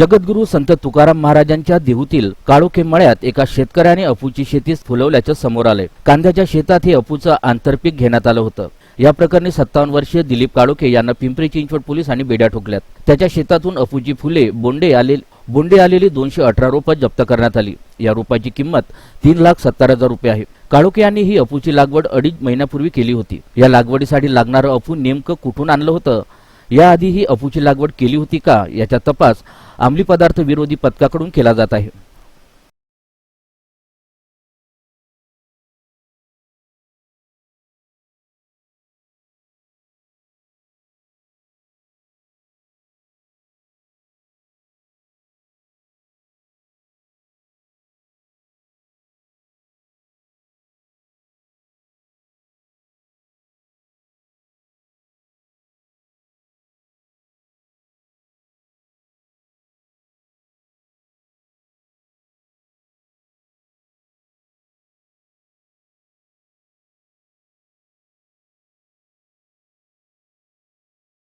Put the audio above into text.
जगद्गुरू संत तुकाराम महाराजांच्या देहूतील काळोखे मळ्यात एका शेतकऱ्याने अफूची शेती फुलवल्याचं समोर आलंय. कांद्याच्या शेतात हे अफूचं आंतरपीक घेण्यात आलं होतं. या प्रकरणी सत्तावन्न वर्षीय दिलीप काळोखे यांना पिंपरी चिंचवड पोलिसांनी बेड्या ठोकल्यात. त्याच्या शेतातून अफूची फुले बोंडे आले बोंडे आलेली दोनशे अठरा रोपं जप्त करण्यात आली. या रोपाची किंमत तीन लाख सत्तर हजार रुपये आहे. काळोखे यांनी ही अफूची लागवड अडीच महिन्यापूर्वी केली होती. या लागवडीसाठी लागणारं अफू नेमकं कुठून आणलं होतं? याआधी ही अफूची लागवड केली होती का याचा तपास अंमली पदार्थ विरोधी पथकाकडून केला जात आहे.